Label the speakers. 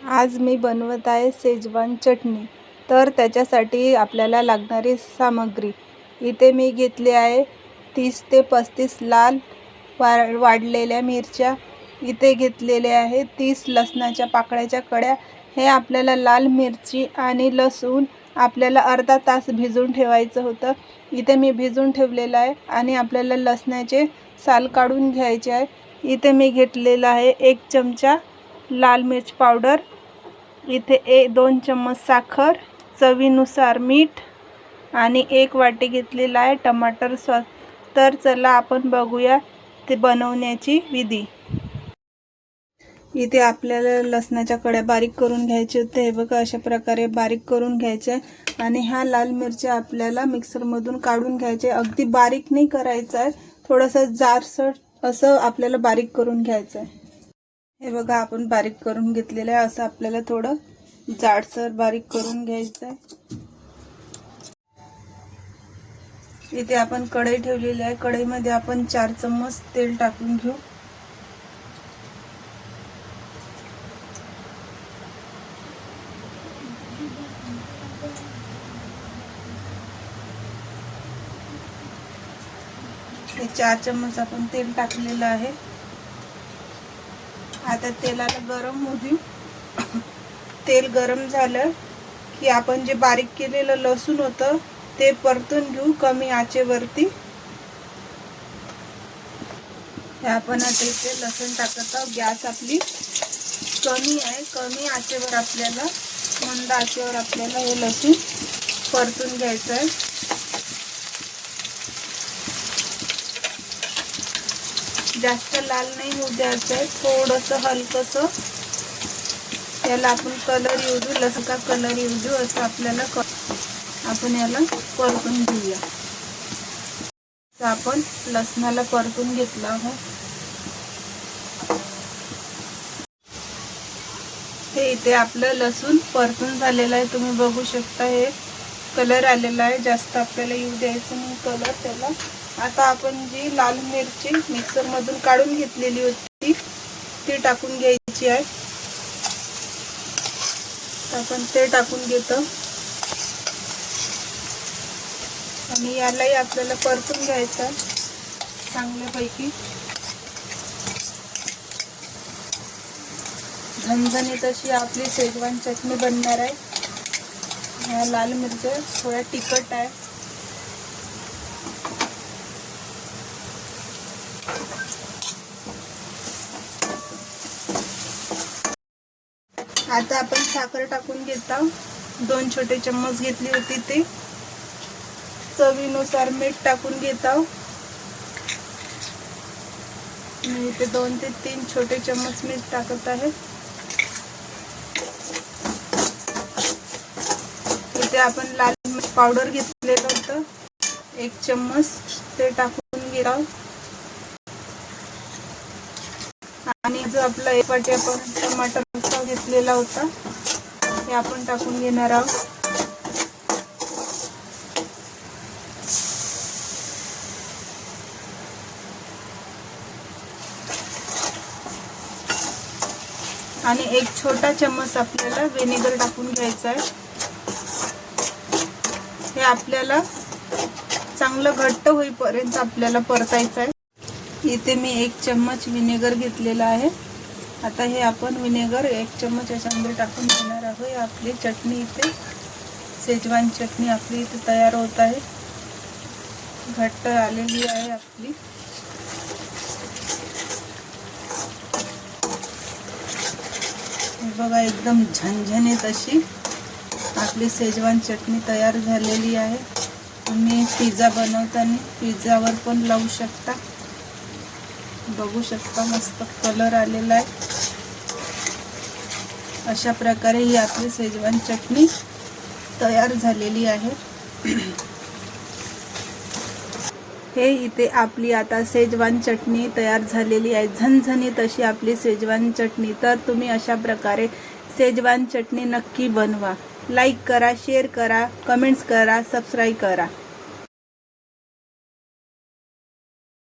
Speaker 1: आज मी बनवत आहे शेजवान चटणी. तर त्याच्यासाठी आपल्याला लागणारी सामग्री. इथे मी घेतली आहे तीस ते पस्तीस लाल वा वाढलेल्या मिरच्या. इथे घेतलेले आहे तीस लसणाच्या पाकळ्याच्या कड्या. हे आपल्याला लाल मिरची आणि लसूण आपल्याला अर्धा तास भिजून ठेवायचं होतं. इथे मी भिजवून ठेवलेलं आहे आणि आपल्याला लसणाचे साल काढून घ्यायचे आहे. इथे मी घेतलेलं आहे एक चमचा लाल मिर्च पावडर इथे ए दोन चम्मच साखर चवीनुसार मीठ आणि एक वाटी घेतलेला आहे टमाटर सॉस. तर चला आपण बघूया ते बनवण्याची विधी. इथे आपल्याला लसणाच्या कड्या बारीक करून घ्यायचे होते हे बघा अशा प्रकारे बारीक करून घ्यायचे आहे आणि ह्या लाल मिरच्या आपल्याला मिक्सरमधून काढून घ्यायचे आहे. अगदी बारीक नाही करायचं आहे. थोडंसं जारसर असं आपल्याला बारीक करून घ्यायचं आहे. हे बघा आपण बारीक करून घेतलेलं आहे. असं आपल्याला थोडं जाडसर बारीक करून घ्यायचं आहे. इथे आपण कढई ठेवलेली आहे. कढईमध्ये आपण चार चम्मच तेल टाकून घेऊ. हे चार चम्मच आपण तेल टाकलेलं आहे. आता तेलाला गरम होऊ देऊ तेल गरम झालं की आपण जे बारीक केलेलं लसूण होतं ते परतून घेऊ कमी आचेवरती. हे आपण आता इथे लसूण टाकत आहोत. गॅस आपली कमी आहे. कमी आचेवर आपल्याला मंद आचेवर आपल्याला हे लसूण परतून घ्यायचं आहे. जास्त लाल नाही होऊ द्यायचं आहे थोडंसं हलकंसं. त्याला आपण कलर येऊ देऊ. लसका कलर येऊ देऊ असं आपल्याला क आपण याला परतून घेऊया. तर आपण लसणाला परतून घेतला आहोत हे इथे आपलं लसूण परतून झालेलं आहे. तुम्ही बघू शकता हे कलर आलेला आहे. जास्त आपल्याला येऊ द्यायचं नाही. कलर त्याला आता आपण जी लाल मिरची मिक्सरमधून काढून घेतलेली होती ती टाकून घ्यायची आहे. आपण ते टाकून घेतो. आणि यालाही आपल्याला परतून घ्यायचं आहे चांगल्यापैकी. झणझणीत अशी आपली शेजवान चटणी बनणार आहे. ह्या लाल मिरच्या थोड्या तिखट आहे. आता आपण साखर टाकून घेत आहोत. दोन छोटे चम्मच घेतली होती ते. चवीनुसार मीठ टाकून घेत आहोत. मी इथे दोन ते तीन छोटे चम्मच मीठ टाकत आहे. इथे आपण लाल पावडर घेतलेलं होतं. एक चम्मच ते टाकून घेत आहोत. आणि जो आपला एक वाटी आपण टमाटर रस्सा घेतलेला होता हे आपण टाकून घेणार आहोत. आणि एक छोटा चम्मच आपल्याला व्हिनेगर टाकून घ्यायचा आहे. हे आपल्याला चांगलं घट्ट होईपर्यंत आपल्याला परतायचं आहे. इथे मी एक चम्मच विनेगर घेतलेला आहे. आता हे आपण विनेगर एक चम्मच याच्यामध्ये टाकून घेणार आहोत. आपली चटणी इथे शेजवान चटणी आपली इथे तयार होत आहे. घट्ट आलेली आहे आपली. बघा एकदम झणझणीत अशी आपली शेजवान चटणी तयार झालेली आहे. तुम्ही पिझ्झा बनवताना पिझ्झावर पण लावू शकता. बघू शकता मस्त कलर आलेला आहे. अशा प्रकारे ही आपली शेजवान चटणी तयार झालेली आहे. हे इथे आपली आता शेजवान चटणी तयार झालेली आहे. झणझणीत अशी आपली शेजवान चटणी. तर तुम्ही अशा प्रकारे शेजवान चटणी नक्की बनवा. लाईक करा शेअर करा कमेंट्स करा सबस्क्राईब करा.